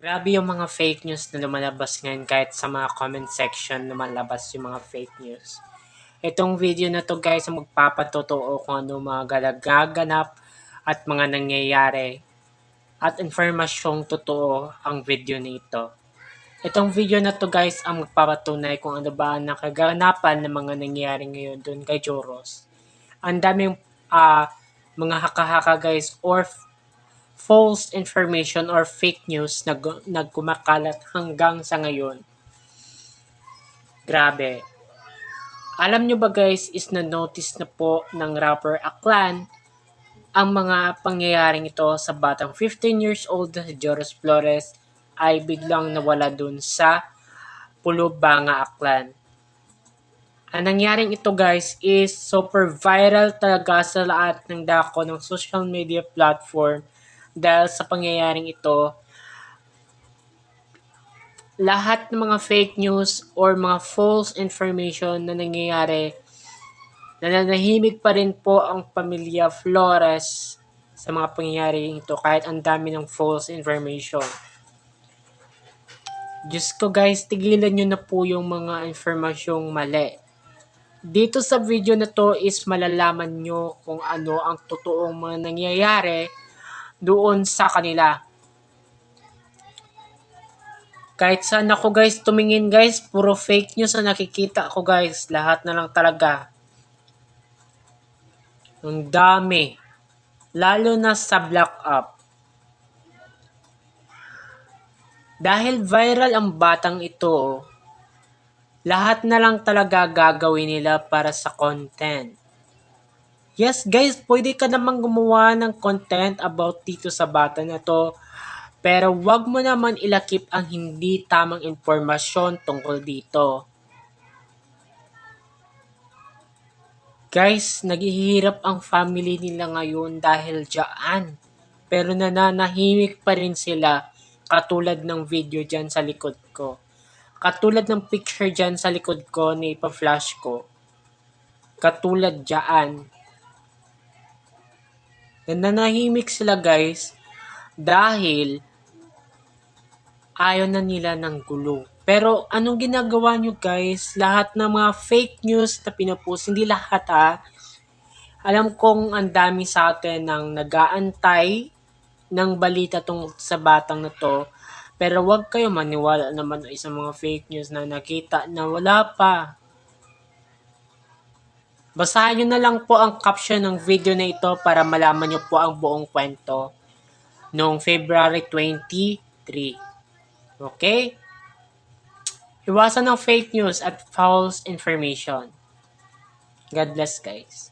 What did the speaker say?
Grabe yung mga fake news na lumalabas ngayon kahit sa mga comment section lumalabas yung mga fake news. Itong video na to guys ang magpapatotoo kung ano mga gaganap at mga nangyayari at informasyong totoo ang video nito. Itong video na to guys ang magpapatunay kung ano ba ang nakaganapan ng mga nangyayari ngayon doon kay Joros. Ang daming uh, mga haka-haka guys or false information or fake news na nagkumakalat hanggang sa ngayon. Grabe. Alam nyo ba guys, is na-notice na po ng rapper Aklan ang mga pangyayaring ito sa batang 15 years old na si Joros Flores ay biglang nawala dun sa Pulubanga Aklan. Ang nangyaring ito guys is super viral talaga sa lahat ng dako ng social media platform dahil sa pangyayaring ito, lahat ng mga fake news or mga false information na nangyayari, nananahimik pa rin po ang pamilya Flores sa mga pangyayari ito kahit ang dami ng false information. Diyos ko guys, tigilan nyo na po yung mga informasyong mali. Dito sa video na to is malalaman nyo kung ano ang totoong mga nangyayari doon sa kanila. Kahit saan ako guys tumingin guys, puro fake news ang nakikita ko guys. Lahat na lang talaga. Ang dami. Lalo na sa block up. Dahil viral ang batang ito, lahat na lang talaga gagawin nila para sa content. Yes guys, pwede ka naman gumawa ng content about dito sa bata na to. Pero wag mo naman ilakip ang hindi tamang impormasyon tungkol dito. Guys, naghihirap ang family nila ngayon dahil dyan. Pero nananahimik pa rin sila katulad ng video dyan sa likod ko. Katulad ng picture dyan sa likod ko ni pa-flash ko. Katulad dyan nananahimik sila guys dahil ayaw na nila ng gulo. Pero anong ginagawa nyo guys? Lahat ng mga fake news na pinapost, hindi lahat ha. Alam kong ang dami sa atin ng nagaantay ng balita tungkol sa batang na to. Pero wag kayo maniwala naman sa mga fake news na nakita na wala pa. Basahin nyo na lang po ang caption ng video na ito para malaman nyo po ang buong kwento noong February 23. Okay? Iwasan ng fake news at false information. God bless guys.